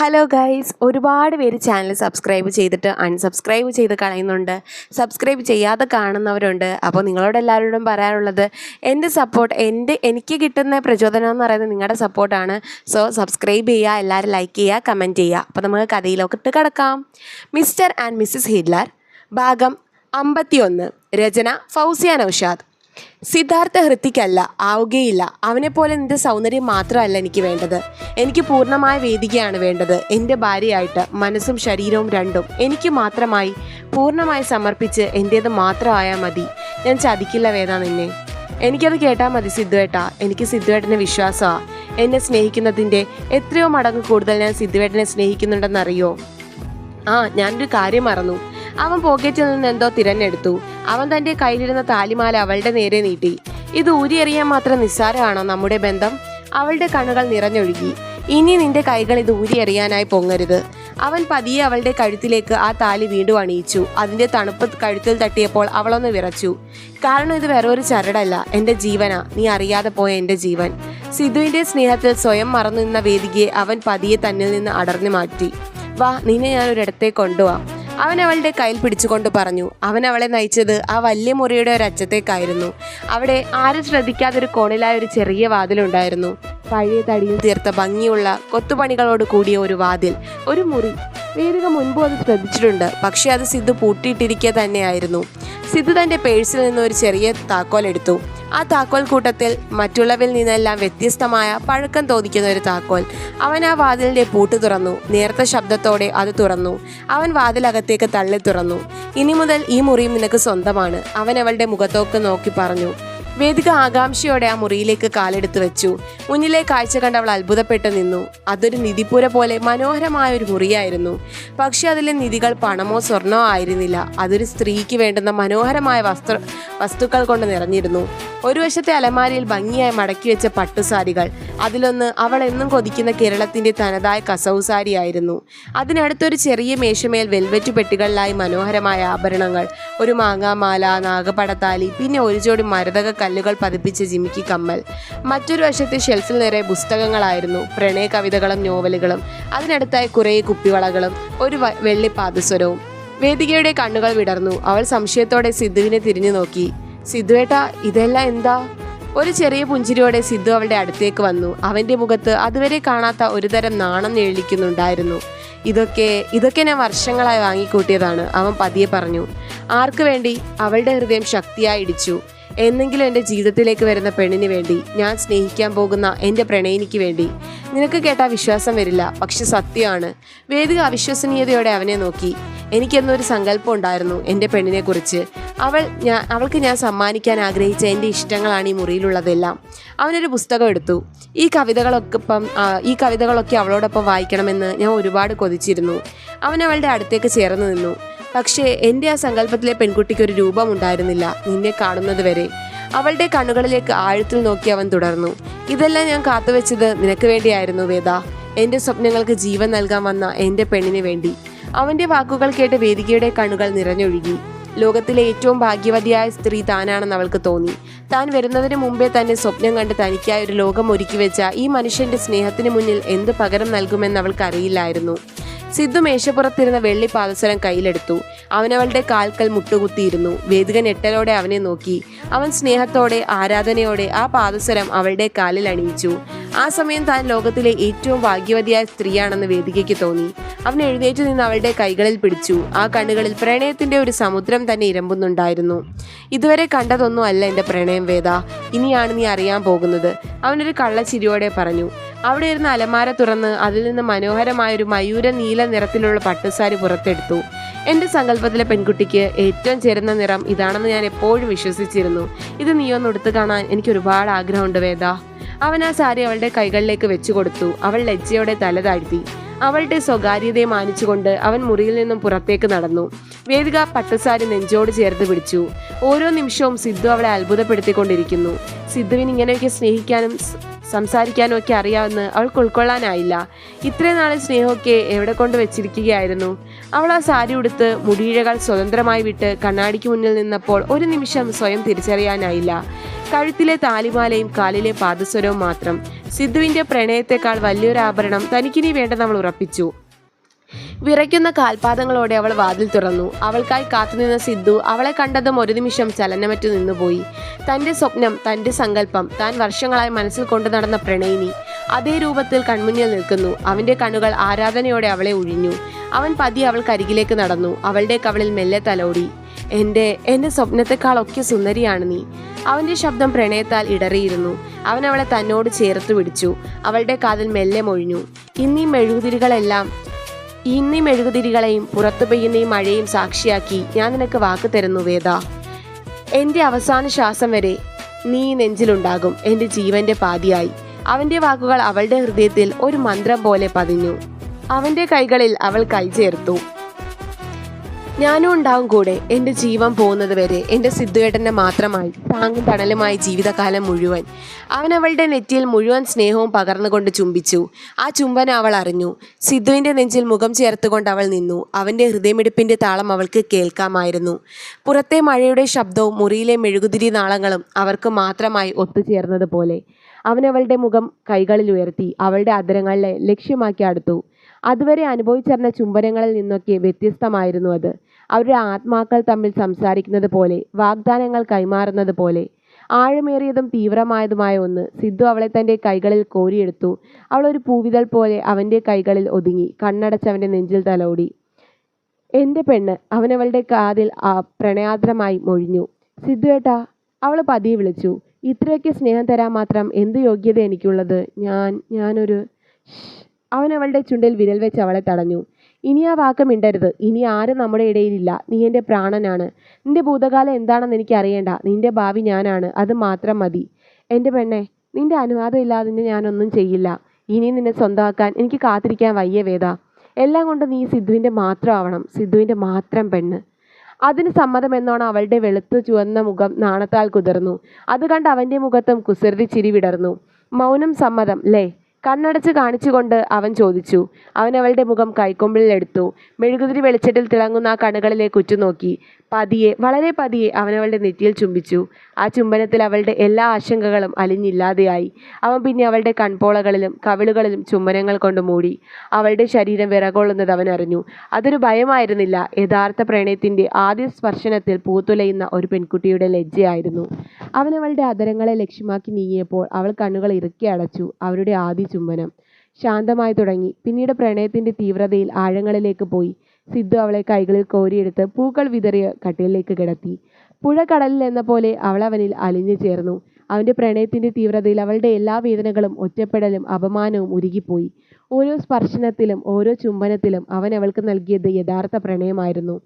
Hello guys ഒരുപാട് പേര് channel subscribe ചെയ്തിട്ട് അൺസബ്സ്ക്രൈബ് ചെയ്ത് കളയുന്നുണ്ട്. സബ്സ്ക്രൈബ് ചെയ്യാതെ കാണുന്നവരുണ്ട്. അപ്പോൾ നിങ്ങളോട് എല്ലാവരോടും പറയാനുള്ളത് എന്റെ സപ്പോർട്ട് എന്റെ എനിക്ക് കിട്ടുന്ന പ്രചോദനം എന്ന് പറയുന്നത് നിങ്ങളുടെ സപ്പോർട്ടാണ് സോ സബ്സ്ക്രൈബ് ചെയ്യുക എല്ലാവരും ലൈക്ക് ചെയ്യുക കമന്റ് ചെയ്യുക. അപ്പോൾ നമുക്ക് കഥയിലോട്ട് കിടക്കാം. മിസ്റ്റർ ആൻഡ് മിസ്സിസ് ഹിറ്റ്ലർ ഭാഗം അമ്പത്തിയൊന്ന് രചന ഫൗസിയ നൗഷാദ്. സിദ്ധാർത്ഥ ഹൃത്തിക്കല്ല ആവുകയില്ല. അവനെപ്പോലെ നിന്റെ സൗന്ദര്യം മാത്രമല്ല എനിക്ക് വേണ്ടത്. എനിക്ക് പൂർണമായ വേദികയാണ് വേണ്ടത്. എന്റെ ഭാര്യയായിട്ട് മനസ്സും ശരീരവും രണ്ടും എനിക്ക് മാത്രമായി പൂർണമായി സമർപ്പിച്ച് എന്റേത് മാത്രമായാൽ മതി. ഞാൻ ചതിക്കില്ല വേദ നിന്നെ. എനിക്കത് കേട്ടാൽ മതി സിദ്ധുവേട്ടാ. എനിക്ക് സിദ്ധുവേട്ടനെ വിശ്വാസമാണ് എന്നെ സ്നേഹിക്കുന്നതിന്റെ എത്രയോ മടങ്ങ് കൂടുതൽ ഞാൻ സിദ്ധുവേട്ടനെ സ്നേഹിക്കുന്നുണ്ടെന്നറിയോ? ആ ഞാനൊരു കാര്യം മറന്നു. അവൻ പോക്കറ്റിൽ നിന്ന് എന്തോ തിരഞ്ഞെടുത്തു. അവൻ തന്റെ കയ്യിലിരുന്ന താലിമാല അവളുടെ നേരെ നീട്ടി. ഇത് ഊരിയെറിയാൻ മാത്രം നിസ്സാരമാണോ നമ്മുടെ ബന്ധം? അവളുടെ കണ്ണുകൾ നിറഞ്ഞൊഴുകി. ഇനി നിന്റെ കൈകൾ ഇത് ഊരിയെറിയാനായി പൊങ്ങരുത്. അവൻ പതിയെ അവളുടെ കഴുത്തിലേക്ക് ആ താലി വീണ്ടും അണിയിച്ചു. അതിന്റെ തണുപ്പ് കഴുത്തിൽ തട്ടിയപ്പോൾ അവളൊന്ന് വിറച്ചു. കാരണം ഇത് വേറെ ഒരു ചരടല്ല. എന്റെ ജീവനാ. നീ അറിയാതെ പോയ എന്റെ ജീവൻ. സിധുവിന്റെ സ്നേഹത്തിൽ സ്വയം മറന്നു നിന്ന വേദികയെ അവൻ പതിയെ തന്നിൽ നിന്ന് അടർന്നു മാറ്റി. വാ നിന്നെ ഞാൻ ഒരിടത്തേക്ക് കൊണ്ടുപോവാം അവൻ അവളുടെ കയ്യിൽ പിടിച്ചുകൊണ്ട് പറഞ്ഞു അവൻ അവളെ നയിച്ചത് ആ വലിയ മുറിയുടെ ഒരു അറ്റത്തേക്കായിരുന്നു അവിടെ ആരും ശ്രദ്ധിക്കാതെ ഒരു കോണിലായ ഒരു ചെറിയ വാതിലുണ്ടായിരുന്നു. പഴയ തടിയിൽ തീർത്ത ഭംഗിയുള്ള കൊത്തുപണികളോട് കൂടിയ ഒരു വാതിൽ ഒരു മുറി. വേദിക മുൻപ് അത് ശ്രദ്ധിച്ചിട്ടുണ്ട്. പക്ഷേ അത് സിദ്ധു പൂട്ടിയിട്ടിരിക്കുക തന്നെയായിരുന്നു. സിദ്ധു തന്റെ പേഴ്സിൽ നിന്ന് ഒരു ചെറിയ താക്കോൽ എടുത്തു. ആ താക്കോൽ കൂട്ടത്തിൽ മറ്റുള്ളവരിൽ നിന്നെല്ലാം വ്യത്യസ്തമായ പഴക്കം തോന്നിക്കുന്ന ഒരു താക്കോൽ. അവൻ ആ വാതിലിന്റെ പൂട്ട് തുറന്നു. നേർത്ത ശബ്ദത്തോടെ അത് തുറന്നു. അവൻ വാതിലകത്തേക്ക് തള്ളി തുറന്നു. ഇനി മുതൽ ഈ മുറിയും നിനക്ക് സ്വന്തമാണ്. അവൻ അവളുടെ മുഖത്തോക്ക് നോക്കി പറഞ്ഞു. വേദിക ആകാംക്ഷയോടെ ആ മുറിയിലേക്ക് കാലെടുത്തു വെച്ചു. മുന്നിലെ കാഴ്ച കണ്ട് അവൾ അത്ഭുതപ്പെട്ടു നിന്നു. അതൊരു നിധിപ്പുര പോലെ മനോഹരമായ ഒരു മുറിയായിരുന്നു. പക്ഷെ അതിലെ നിധികൾ പണമോ സ്വർണമോ ആയിരുന്നില്ല. അതൊരു സ്ത്രീക്ക് വേണ്ടുന്ന മനോഹരമായ വസ്ത്ര വസ്തുക്കൾ കൊണ്ട് നിറഞ്ഞിരുന്നു. ഒരു വശത്തെ അലമാരിയിൽ ഭംഗിയായി മടക്കി വെച്ച പട്ടുസാരികൾ. അതിലൊന്ന് അവൾ എന്നും കൊതിക്കുന്ന കേരളത്തിന്റെ തനതായ കസവ് സാരിയായിരുന്നു. അതിനടുത്തൊരു ചെറിയ മേശമേൽ വെൽവെറ്റ് പെട്ടികളിലായി മനോഹരമായ ആഭരണങ്ങൾ. ഒരു മാങ്ങാമാല നാഗപടത്താലി പിന്നെ ഒരു ജോഡി മരതക കല്ലുകൾ പതിപ്പിച്ച ജിമിക്ക് കമ്മൽ. മറ്റൊരു വശത്ത് ഷെൽഫിൽ നിറയെ പുസ്തകങ്ങളായിരുന്നു പ്രണയ കവിതകളും നോവലുകളും അതിനടുത്തായി കുറേ കുപ്പിവളകളും ഒരു വെള്ളി പാദസ്വരവും. വേദികയുടെ കണ്ണുകൾ വിടർന്നു. അവൾ സംശയത്തോടെ സിദ്ധുവിനെ തിരിഞ്ഞു നോക്കി. സിദ്ധുവേട്ട ഇതെല്ലാം എന്താ? ഒരു ചെറിയ പുഞ്ചിരിയോടെ സിദ്ധു അവളുടെ അടുത്തേക്ക് വന്നു. അവന്റെ മുഖത്ത് അതുവരെ കാണാത്ത ഒരുതരം നാണം ഞെളിക്കുന്നുണ്ടായിരുന്നു ഇതൊക്കെ ഇതൊക്കെ ഞാൻ വർഷങ്ങളായി വാങ്ങിക്കൂട്ടിയതാണ് അവൻ പതിയെ പറഞ്ഞു. ആർക്കു വേണ്ടി? അവളുടെ ഹൃദയം ശക്തിയായി ഇടിച്ചു. എന്നെങ്കിലും എന്റെ ജീവിതത്തിലേക്ക് വരുന്ന പെണ്ണിന് വേണ്ടി ഞാൻ സ്നേഹിക്കാൻ പോകുന്ന എന്റെ പ്രണയിനിക്ക് വേണ്ടി. നിനക്ക് കേട്ടാ വിശ്വാസം വരില്ല പക്ഷെ സത്യമാണ്. വേദിക അവിശ്വസനീയതയോടെ അവനെ നോക്കി. എനിക്കെന്നൊരു സങ്കല്പം ഉണ്ടായിരുന്നു എന്റെ പെണ്ണിനെ കുറിച്ച്. അവൾ ഞാൻ അവൾക്ക് ഞാൻ സമ്മാനിക്കാൻ ആഗ്രഹിച്ച എന്റെ ഇഷ്ടങ്ങളാണ് ഈ മുറിയിലുള്ളതെല്ലാം. അവനൊരു പുസ്തകം എടുത്തു. ഈ കവിതകളൊക്കെ ഇപ്പം ഈ കവിതകളൊക്കെ അവളോടൊപ്പം വായിക്കണമെന്ന് ഞാൻ ഒരുപാട് കൊതിച്ചിരുന്നു. അവൻ അവളുടെ അടുത്തേക്ക് ചേർന്ന് നിന്നു. പക്ഷേ എന്റെ ആ സങ്കല്പത്തിലെ പെൺകുട്ടിക്ക് ഒരു രൂപമുണ്ടായിരുന്നില്ല നിന്നെ കാണുന്നത് വരെ. അവളുടെ കണ്ണുകളിലേക്ക് ആഴത്തിൽ നോക്കി അവൻ തുടർന്നു. ഇതെല്ലാം ഞാൻ കാത്തുവെച്ചത് നിനക്ക് വേണ്ടിയായിരുന്നു വേദ. എന്റെ സ്വപ്നങ്ങൾക്ക് ജീവൻ നൽകാൻ വന്ന എന്റെ പെണ്ണിന് വേണ്ടി. അവന്റെ വാക്കുകൾ കേട്ട് വേദികയുടെ കണ്ണുകൾ നിറഞ്ഞൊഴുകി. ലോകത്തിലെ ഏറ്റവും ഭാഗ്യവതിയായ സ്ത്രീ താനാണെന്ന് അവൾക്ക് തോന്നി. താൻ വരുന്നതിന് മുമ്പേ തന്നെ സ്വപ്നം കണ്ട് തനിക്കായി ഒരു ലോകം ഒരുക്കി വെച്ച ഈ മനുഷ്യന്റെ സ്നേഹത്തിന് മുന്നിൽ എന്ത് പകരം നൽകുമെന്ന് അവൾക്ക് അറിയില്ലായിരുന്നു സിദ്ധു മേശപ്പുറത്തിരുന്ന വെള്ളി പാദസരം കയ്യിലെടുത്തു. അവനവളുടെ കാൽക്കൽ മുട്ടുകുത്തിയിരുന്നു. വേദിക ഞെട്ടലോടെ അവനെ നോക്കി. അവൻ സ്നേഹത്തോടെ ആരാധനയോടെ ആ പാദസരം അവളുടെ കാലിൽ അണിയിച്ചു. ആ സമയം താൻ ലോകത്തിലെ ഏറ്റവും ഭാഗ്യവതിയായ സ്ത്രീയാണെന്ന് വേദികയ്ക്ക് തോന്നി. അവൻ എഴുന്നേറ്റ് നിന്ന് അവളുടെ കൈകളിൽ പിടിച്ചു. ആ കണ്ണുകളിൽ പ്രണയത്തിന്റെ ഒരു സമുദ്രം തന്നെ ഇരമ്പുന്നുണ്ടായിരുന്നു. ഇതുവരെ കണ്ടതൊന്നും അല്ല എന്റെ പ്രണയം വേദ. ഇനിയാണ് നീ അറിയാൻ പോകുന്നത്. അവനൊരു കള്ളച്ചിരിയോടെ പറഞ്ഞു. അവിടെ ഇരുന്ന് അലമാര തുറന്ന് അതിൽ നിന്ന് മനോഹരമായ ഒരു മയൂര നീല നിറത്തിലുള്ള പട്ടുസാരി പുറത്തെടുത്തു. എന്റെ സങ്കല്പത്തിലെ പെൺകുട്ടിക്ക് ഏറ്റവും ചേരുന്ന നിറം ഇതാണെന്ന് ഞാൻ എപ്പോഴും വിശ്വസിച്ചിരുന്നു. ഇത് നീ ഒന്ന് എടുത്തു കാണാൻ എനിക്ക് ഒരുപാട് ആഗ്രഹമുണ്ട് വേദ. അവൻ ആ സാരി അവളുടെ കൈകളിലേക്ക് വെച്ചു കൊടുത്തു. അവൾ ലജ്ജയോടെ തല താഴ്ത്തി. അവളുടെ സ്വകാര്യതയെ മാനിച്ചുകൊണ്ട് അവൻ മുറിയിൽ നിന്നും പുറത്തേക്ക് നടന്നു. വേദിക പട്ടുസാരി നെഞ്ചോട് ചേർത്ത് പിടിച്ചു. ഓരോ നിമിഷവും സിദ്ധു അവളെ അത്ഭുതപ്പെടുത്തിക്കൊണ്ടിരിക്കുന്നു. സിദ്ധുവിന് ഇങ്ങനെയൊക്കെ സ്നേഹിക്കാനും സംസാരിക്കാനും ഒക്കെ അറിയാമെന്ന് അവൾക്ക് ഉൾക്കൊള്ളാനായില്ല. ഇത്രയും നാളെ സ്നേഹമൊക്കെ എവിടെ കൊണ്ട് വെച്ചിരിക്കുകയായിരുന്നു? അവൾ ആ സാരി ഉടുത്ത് മുടിയിഴകൾ സ്വതന്ത്രമായി വിട്ട് കണ്ണാടിക്ക് മുന്നിൽ നിന്നപ്പോൾ ഒരു നിമിഷം സ്വയം തിരിച്ചറിയാനായില്ല. കഴുത്തിലെ താലിമാലയും കാലിലെ പാദസ്വരവും മാത്രം. സിദ്ധുവിന്റെ പ്രണയത്തെക്കാൾ വലിയൊരു ആഭരണം തനിക്കിനി വേണ്ടെന്ന് അവൾ ഉറപ്പിച്ചു. വിറയ്ക്കുന്ന കാൽപാദങ്ങളോടെ അവൾ വാതിൽ തുറന്നു. അവൾക്കായി കാത്തുനിന്ന സിദ്ധു അവളെ കണ്ടതും ഒരു നിമിഷം ചലനമറ്റു നിന്നുപോയി. തന്റെ സ്വപ്നം തന്റെ സങ്കല്പം താൻ വർഷങ്ങളായി മനസ്സിൽ കൊണ്ടു നടന്ന പ്രണയിനി അതേ രൂപത്തിൽ കൺമുന്നിൽ നിൽക്കുന്നു. അവന്റെ കണ്ണുകൾ ആരാധനയോടെ അവളെ ഒഴിഞ്ഞു അവൻ പതി അവൾക്കരികിലേക്ക് നടന്നു. അവളുടെ കവളിൽ മെല്ലെ തലോടി. എന്റെ എന്റെ സ്വപ്നത്തെക്കാളൊക്കെ സുന്ദരിയാണ് നീ. അവന്റെ ശബ്ദം പ്രണയത്താൽ ഇടറിയിരുന്നു. അവൻ അവളെ തന്നോട് ചേർത്ത് പിടിച്ചു. അവളുടെ കാതിൽ മെല്ലെ മൊഴിഞ്ഞു. ഇന്നീ മെഴുകുതിരികളെല്ലാം ഇന്നീ മെഴുകുതിരികളെയും പുറത്തു പെയ്യുന്ന ഈ മഴയും സാക്ഷിയാക്കി ഞാൻ നിനക്ക് വാക്ക് തരുന്നു വേദ. എന്റെ അവസാന ശ്വാസം വരെ നീ നെഞ്ചിലുണ്ടാകും എന്റെ ജീവന്റെ പാതിയായി. അവന്റെ വാക്കുകൾ അവളുടെ ഹൃദയത്തിൽ ഒരു മന്ത്രം പോലെ പതിഞ്ഞു. അവന്റെ കൈകളിൽ അവൾ കൈ ചേർത്തു. ഞാനും ഉണ്ടാവും കൂടെ. എന്റെ ജീവൻ പോകുന്നത് വരെ എന്റെ സിദ്ധുവേട്ടന്റെ മാത്രമായി താങ്ങും തണലുമായി ജീവിതകാലം മുഴുവൻ. അവൻ അവളുടെ നെറ്റിയിൽ മുഴുവൻ സ്നേഹവും പകർന്നുകൊണ്ട് ചുംബിച്ചു. ആ ചുംബന അവൾ അറിഞ്ഞു. സിദ്ധുവിന്റെ നെഞ്ചിൽ മുഖം ചേർത്തുകൊണ്ട് അവൾ നിന്നു. അവന്റെ ഹൃദയമിടിപ്പിന്റെ താളം അവൾക്ക് കേൾക്കാമായിരുന്നു. പുറത്തെ മഴയുടെ ശബ്ദവും മുറിയിലെ മെഴുകുതിരി നാളങ്ങളും അവർക്ക് മാത്രമായി ഒത്തുചേർന്നതുപോലെ അവനവളുടെ മുഖം കൈകളിൽ ഉയർത്തി അവളുടെ അധരങ്ങളെ ലക്ഷ്യമാക്കി അടുത്തു. അതുവരെ അനുഭവിച്ചറിഞ്ഞ ചുംബനങ്ങളിൽ നിന്നൊക്കെ വ്യത്യസ്തമായിരുന്നു അത്. അവരുടെ ആത്മാക്കൾ തമ്മിൽ സംസാരിക്കുന്നത് പോലെ വാഗ്ദാനങ്ങൾ കൈമാറുന്നത് പോലെ. ആഴമേറിയതും തീവ്രമായതുമായ ഒന്ന് സിദ്ധു അവളെ തന്റെ കൈകളിൽ കോരിയെടുത്തു. അവൾ ഒരു പൂവിതൾ പോലെ അവന്റെ കൈകളിൽ ഒതുങ്ങി കണ്ണടച്ചവന്റെ നെഞ്ചിൽ തലോടി. എന്റെ പെണ്ണ് അവനവളുടെ കാതിൽ പ്രണയാദ്രമായി മൊഴിഞ്ഞു. സിദ്ധുവേട്ടാ അവൾ പതിയെ വിളിച്ചു. ഇത്രയൊക്കെ സ്നേഹം തരാൻ മാത്രം എന്ത് യോഗ്യത എനിക്കുള്ളത്? ഞാൻ ഞാനൊരു. അവൻ അവളുടെ ചുണ്ടിൽ വിരൽ വെച്ച് അവളെ തടഞ്ഞു. ഇനി ആ വാക്ക് മിണ്ടരുത്. ഇനി ആരും നമ്മുടെ ഇടയിലില്ല. നീ എന്റെ പ്രാണനാണ്. നിന്റെ ഭൂതകാലം എന്താണെന്ന് എനിക്ക് അറിയേണ്ട. നിന്റെ ഭാവി ഞാനാണ്. അത് മാത്രം മതി. എന്റെ പെണ്ണെ നിന്റെ അനുവാദം ഇല്ലാതെ നിന്നെ ഞാനൊന്നും ചെയ്യില്ല. ഇനി നിന്നെ സ്വന്തമാക്കാൻ എനിക്ക് കാത്തിരിക്കാൻ വയ്യ വേദ. എല്ലാം കൊണ്ട് നീ സിദ്ധുവിന്റെ മാത്രം ആവണം. സിദ്ധുവിന്റെ മാത്രം പെണ്ണ്. അതിന് സമ്മതമെന്നോണം അവളുടെ വെളുത്തു ചുവന്ന മുഖം നാണത്താൽ കുതിർന്നു. അത് കണ്ട് അവന്റെ മുഖത്തും കുസൃതി ചിരി വിടർന്നു. മൗനം സമ്മതം. ലേ കണ്ണടച്ച് കാണിച്ചുകൊണ്ട് അവൻ ചോദിച്ചു. അവൻ അവളുടെ മുഖം കൈക്കൊമ്പിലെടുത്തു മെഴുകുതിരി വെളിച്ചത്തിൽ തിളങ്ങുന്ന ആ കണ്ണുകളിലേക്ക് ഉറ്റുനോക്കി പതിയെ വളരെ പതിയെ അവനവളുടെ നെറ്റിയിൽ ചുംബിച്ചു. ആ ചുംബനത്തിൽ അവളുടെ എല്ലാ ആശങ്കകളും അലിഞ്ഞില്ലാതെയായി. അവൻ പിന്നെ അവളുടെ കൺപോളകളിലും കവിളുകളിലും ചുംബനങ്ങൾ കൊണ്ട് മൂടി. അവളുടെ ശരീരം വിറകൊള്ളുന്നത് അവൻ അറിഞ്ഞു. അതൊരു ഭയമായിരുന്നില്ല. യഥാർത്ഥ പ്രണയത്തിന്റെ ആദ്യ സ്പർശനത്തിൽ പൂത്തുലയുന്ന ഒരു പെൺകുട്ടിയുടെ ലജ്ജയായിരുന്നു. അവനവളുടെ അവളുടെ അതരങ്ങളെ ലക്ഷ്യമാക്കി നീങ്ങിയപ്പോൾ അവൾ കണ്ണുകൾ ഇറുക്കി അടച്ചു. അവരുടെ ആദ്യ ചുംബനം ശാന്തമായി തുടങ്ങി. പിന്നീട് പ്രണയത്തിന്റെ തീവ്രതയിൽ ആഴങ്ങളിലേക്ക് പോയി. സിദ്ധു അവളെ കൈകളിൽ കോരിയെടുത്ത് പൂക്കൾ വിതറിയ കട്ടിലിലേക്ക് കിടത്തി. പുഴ കടലിൽ എന്ന പോലെ അവൾ അവനിൽ അലിഞ്ഞു ചേർന്നു. അവന്റെ പ്രണയത്തിന്റെ തീവ്രതയിൽ അവളുടെ എല്ലാ വേദനകളും ഒറ്റപ്പെടലും അപമാനവും ഉരുകിപ്പോയി. ഓരോ സ്പർശനത്തിലും ഓരോ ചുംബനത്തിലും അവൻ അവൾക്ക് നൽകിയത് യഥാർത്ഥ പ്രണയമായിരുന്നു.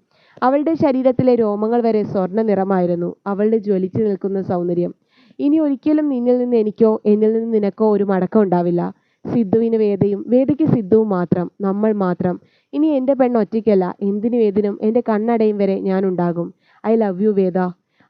അവളുടെ ശരീരത്തിലെ രോമങ്ങൾ വരെ സ്വർണ നിറമായിരുന്നു. അവളുടെ ജ്വലിച്ചു നിൽക്കുന്ന സൗന്ദര്യം. ഇനി ഒരിക്കലും നിന്നിൽ നിന്ന് എനിക്കോ എന്നിൽ നിന്ന് നിനക്കോ ഒരു മടക്കം ഉണ്ടാവില്ല. സിദ്ധുവിന് വേദയും വേദയ്ക്ക് സിദ്ധുവും മാത്രം. നമ്മൾ മാത്രം. ഇനി എന്റെ പെണ്ണ് ഒറ്റയ്ക്കല്ല. എന്തിനു ഏതിനും എന്റെ കണ്ണടയും വരെ ഞാനുണ്ടാകും. I love you Veda.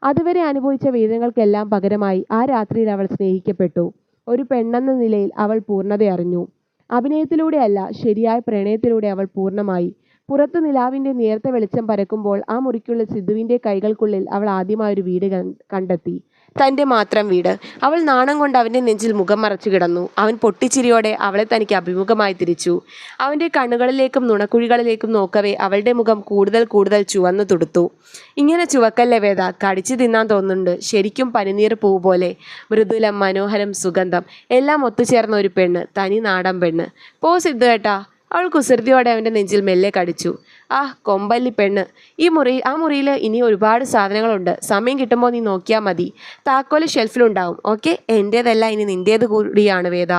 അതുവരെ അനുഭവിച്ച വേദനകൾക്കെല്ലാം പകരമായി ആ രാത്രിയിൽ അവൾ സ്നേഹിക്കപ്പെട്ടു. ഒരു പെണ്ണെന്ന നിലയിൽ അവൾ പൂർണത അറിഞ്ഞു. അഭിനയത്തിലൂടെയല്ല ശരിയായ പ്രണയത്തിലൂടെ അവൾ പൂർണമായി. പുറത്ത് നിലാവിന്റെ നേർത്ത വെളിച്ചം പരക്കുമ്പോൾ ആ മുറിക്കുള്ളിൽ സിദ്ധുവിന്റെ കൈകൾക്കുള്ളിൽ അവൾ ആദ്യമായൊരു വീട് കണ്ടെത്തി. തന്റെ മാത്രം വീട്. അവൾ നാണം കൊണ്ട് അവന്റെ നെഞ്ചിൽ മുഖം മറച്ചു കിടന്നു. അവൻ പൊട്ടിച്ചിരിയോടെ അവളെ തനിക്ക് അഭിമുഖമായി തിരിച്ചു. അവന്റെ കണ്ണുകളിലേക്കും നുണക്കുഴികളിലേക്കും നോക്കവേ അവളുടെ മുഖം കൂടുതൽ കൂടുതൽ ചുവന്നു തുടുത്തു. ഇങ്ങനെ ചുവക്കല്ലേ വേദ? കടിച്ചു തിന്നാൻ തോന്നുന്നുണ്ട്. ശരിക്കും പനിനീർ പൂ പോലെ. മൃദുലം മനോഹരം സുഗന്ധം. എല്ലാം ഒത്തുചേർന്ന ഒരു പെണ്ണ്. തനി നാടൻ പെണ്ണ്. പോ സിദ്ധു ഏട്ടാ. അവൾ കുസൃതിയോടെ അവന്റെ നെഞ്ചിൽ മെല്ലെ കടിച്ചു. ആ കൊമ്പല്ലി പെണ്ണ്. ഈ മുറി ആ മുറിയിൽ ഇനി ഒരുപാട് സാധനങ്ങളുണ്ട്. സമയം കിട്ടുമ്പോൾ നീ നോക്കിയാൽ മതി. താക്കോൽ ഷെൽഫിലുണ്ടാവും. ഓക്കെ? എന്റേതല്ല ഇനി നിന്റേത് കൂടിയാണ് വേദ.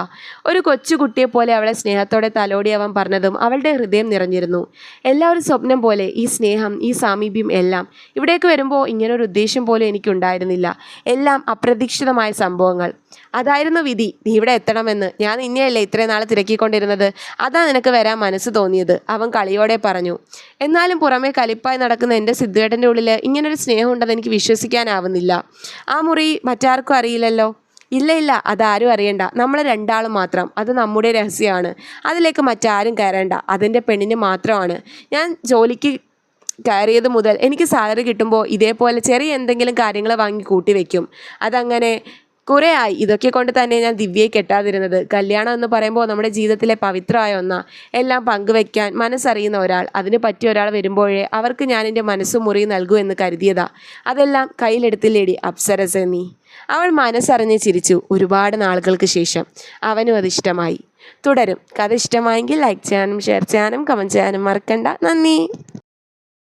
ഒരു കൊച്ചു കുട്ടിയെ പോലെ അവളെ സ്നേഹത്തോടെ തലോടി അവൻ പറഞ്ഞതും അവളുടെ ഹൃദയം നിറഞ്ഞിരുന്നു. എല്ലാവരും സ്വപ്നം പോലെ ഈ സ്നേഹം ഈ സാമീപ്യം എല്ലാം ഇവിടേക്ക് വരുമ്പോൾ ഇങ്ങനൊരു ഉദ്ദേശം പോലും എനിക്കുണ്ടായിരുന്നില്ല. എല്ലാം അപ്രതീക്ഷിതമായ സംഭവങ്ങൾ. അതായിരുന്നു വിധി. നീ ഇവിടെ എത്തണമെന്ന്. ഞാൻ നിന്നെയല്ലേ ഇത്രയും നാൾ തിരക്കിക്കൊണ്ടിരുന്നത്? അതാ നിനക്ക് മനസ്സ് തോന്നിയത്? അവൻ കളിയോടെ പറഞ്ഞു എന്നാലും പുറമേ കലിപ്പായി നടക്കുന്ന എന്റെ സിദ്ധുവേട്ടന്റെ ഉള്ളിൽ ഇങ്ങനൊരു സ്നേഹം ഉണ്ടെന്ന് എനിക്ക് വിശ്വസിക്കാനാവുന്നില്ല. ആ മുറി മറ്റാർക്കും അറിയില്ലല്ലോ? ഇല്ല ഇല്ല അതാരും അറിയണ്ട. നമ്മൾ രണ്ടാളും മാത്രം. അത് നമ്മുടെ രഹസ്യമാണ്. അതിലേക്ക് മറ്റാരും കയറേണ്ട. അതെന്റെ പെണ്ണിന് മാത്രമാണ്. ഞാൻ ജോലിക്ക് കയറിയത് മുതൽ എനിക്ക് സാലറി കിട്ടുമ്പോൾ ഇതേപോലെ ചെറിയ എന്തെങ്കിലും കാര്യങ്ങൾ വാങ്ങി കൂട്ടി വയ്ക്കും അതങ്ങനെ കുറേ ആയി ഇതൊക്കെ കൊണ്ട് തന്നെ ഞാൻ ദിവ്യയെ കെട്ടാതിരുന്നത്. കല്യാണം എന്ന് പറയുമ്പോൾ നമ്മുടെ ജീവിതത്തിലെ പവിത്രമായ ഒന്നാ. എല്ലാം പങ്കുവെക്കാൻ മനസ്സറിയുന്ന ഒരാൾ. അതിന് പറ്റിയ ഒരാൾ വരുമ്പോഴേ അവർക്ക് ഞാൻ എന്റെ മനസ്സ് മുറി നൽകൂ എന്ന് കരുതിയതാ. അതെല്ലാം കയ്യിലെടുത്തില്ലേടി അപ്സരസ നീ അവൾ മനസ്സറിഞ്ഞ് ചിരിച്ചു. ഒരുപാട് നാളുകൾക്ക് ശേഷം. അവനും അത് ഇഷ്ടമായി. തുടരും. കഥ ഇഷ്ടമായെങ്കിൽ ലൈക്ക് ചെയ്യാനും ഷെയർ ചെയ്യാനും കമന്റ് ചെയ്യാനും മറക്കണ്ട. നന്ദി.